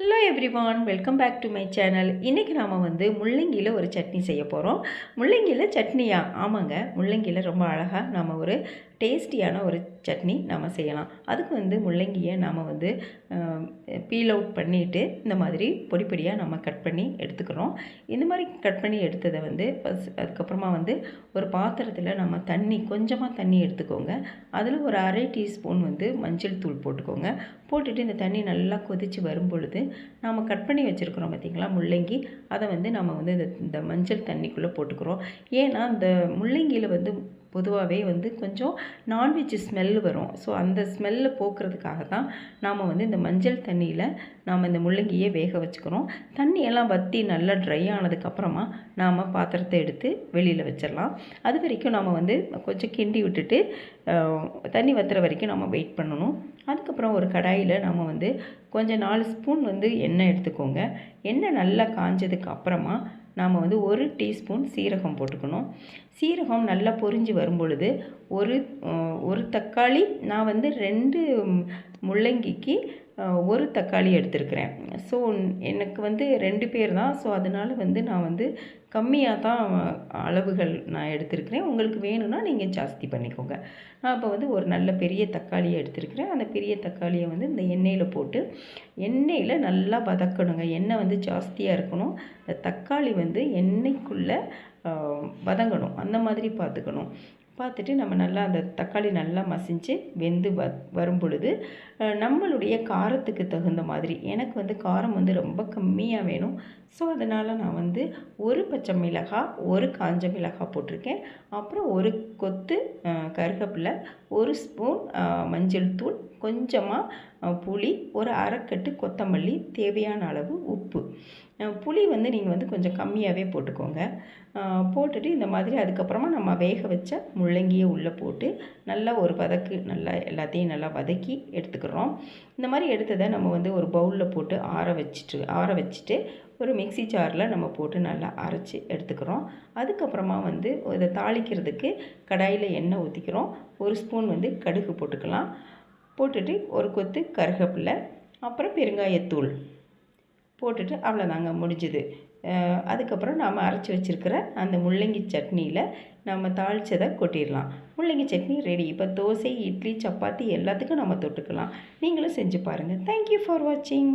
Hello everyone welcome back to my channel இன்றைக்கி நாம் வந்து முள்ளங்கியில் ஒரு சட்னி செய்ய போகிறோம் முள்ளங்கியில் சட்னியா? ஆமாங்க முள்ளங்கியில் ரொம்ப அழகாக நாம் ஒரு டேஸ்டியான ஒரு சட்னி நாம் செய்யலாம். அதுக்கு வந்து முள்ளங்கியை நாம் வந்து பீல் அவுட் பண்ணிவிட்டு இந்த மாதிரி பொடி பொடியாக நம்ம கட் பண்ணி எடுத்துக்கிறோம். இந்த மாதிரி கட் பண்ணி எடுத்ததை வந்து ஃபஸ்ட் அதுக்கப்புறமா வந்து ஒரு பாத்திரத்தில் நம்ம தண்ணி கொஞ்சமாக தண்ணி எடுத்துக்கோங்க. அதில் ஒரு அரை டீஸ்பூன் வந்து மஞ்சள் தூள் போட்டுக்கோங்க. போட்டுட்டு இந்த தண்ணி நல்லா கொதித்து வரும் பொழுது நாம் கட் பண்ணி வச்சுருக்குறோம் பார்த்திங்களா முள்ளங்கி. அதை வந்து நம்ம வந்து இந்த மஞ்சள் தண்ணிக்குள்ளே போட்டுக்கிறோம். ஏன்னா இந்த முள்ளங்கியில் வந்து பொதுவாகவே வந்து கொஞ்சம் நான்வெஜ் ஸ்மெல் வரும். ஸோ அந்த ஸ்மெல்லை போக்குறதுக்காக தான் நாம் வந்து இந்த மஞ்சள் தண்ணியில் நாம் இந்த முள்ளங்கியை வேக வச்சுக்கிறோம். தண்ணியெல்லாம் வற்றி நல்லா ட்ரை ஆனதுக்கப்புறமா நாம் பாத்திரத்தை எடுத்து வெளியில் வச்சிடலாம். அது வரைக்கும் நாம் வந்து கொஞ்சம் கிண்டி விட்டுட்டு தண்ணி வற்றுற வரைக்கும் நம்ம வெயிட் பண்ணணும். அதுக்கப்புறம் ஒரு கடாயில் நம்ம வந்து கொஞ்சம் நாலு ஸ்பூன் வந்து எண்ணெய் எடுத்துக்கோங்க. எண்ணெய் நல்லா காஞ்சதுக்கு அப்புறமா நாம் வந்து ஒரு டீஸ்பூன் சீரகம் போட்டுக்கணும். சீரகம் நல்லா பொரிஞ்சு வரும் பொழுது ஒரு ஒரு தக்காளி நான் வந்து ரெண்டு முள்ளங்கிக்கு ஒரு தக்காளி எடுத்திருக்கிறேன். ஸோ எனக்கு வந்து ரெண்டு பேர் தான். ஸோ அதனால் வந்து நான் வந்து கம்மியாக தான் அளவுகள் நான் எடுத்திருக்கிறேன். உங்களுக்கு வேணும்னா நீங்கள் ஜாஸ்தி பண்ணிக்கோங்க. நான் இப்போ வந்து ஒரு நல்ல பெரிய தக்காளியை எடுத்திருக்கிறேன். அந்த பெரிய தக்காளியை வந்து இந்த எண்ணெயில் போட்டு எண்ணெயில் நல்லா வதக்கணுங்க. எண்ணெய் வந்து ஜாஸ்தியாக இருக்கணும். இந்த தக்காளி வந்து எண்ணெய்க்குள்ளே வதங்கணும். அந்த மாதிரி பார்த்துக்கணும். பார்த்துட்டு நம்ம நல்லா அந்த தக்காளி நல்லா மசிஞ்சு வெந்து வ வரும் பொழுது நம்மளுடைய காரத்துக்கு தகுந்த மாதிரி எனக்கு வந்து காரம் வந்து ரொம்ப கம்மியாக வேணும். ஸோ அதனால் நான் வந்து ஒரு பச்சை மிளகாய் ஒரு காஞ்ச மிளகாய் போட்டிருக்கேன். அப்புறம் ஒரு கொத்து கருகப்பில்லை ஒரு ஸ்பூன் மஞ்சள் தூள் கொஞ்சமாக புளி ஒரு அரைக்கட்டு கொத்தமல்லி தேவையான அளவு உப்பு. புளி வந்து நீங்கள் வந்து கொஞ்சம் கம்மியாகவே போட்டுக்கோங்க. போட்டுட்டு இந்த மாதிரி அதுக்கப்புறமா நம்ம வேக வச்ச முள்ளங்கியை உள்ளே போட்டு நல்லா ஒரு வதக்கு நல்லா எல்லாத்தையும் நல்லா வதக்கி எடுத்துக்கிறோம். இந்த மாதிரி எடுத்ததை நம்ம வந்து ஒரு பவுலில் போட்டு ஆற வச்சுட்டு ஆற வச்சுட்டு ஒரு மிக்சி ஜாரில் நம்ம போட்டு நல்லா அரைச்சி எடுத்துக்கிறோம். அதுக்கப்புறமா வந்து இதை தாளிக்கிறதுக்கு கடாயில் எண்ணெய் ஊற்றிக்கிறோம் ஒரு ஸ்பூன் வந்து கடுகு போட்டுக்கலாம். போட்டுட்டு ஒரு கொத்து கருகப்பில்லை அப்புறம் பெருங்காயத்தூள் போட்டுட்டு அவ்வளோதாங்க முடிஞ்சுது. அதுக்கப்புறம் நாம் அரைச்சி வச்சுருக்கிற அந்த முள்ளங்கி சட்னியில் நம்ம தாளித்ததை கொட்டிடலாம். முள்ளங்கி சட்னி ரெடி இப்போ தோசை இட்லி சப்பாத்தி எல்லாத்துக்கும் நம்ம தொட்டுக்கலாம். நீங்களும் செஞ்சு பாருங்கள் தேங்க்யூ ஃபார் வாட்சிங்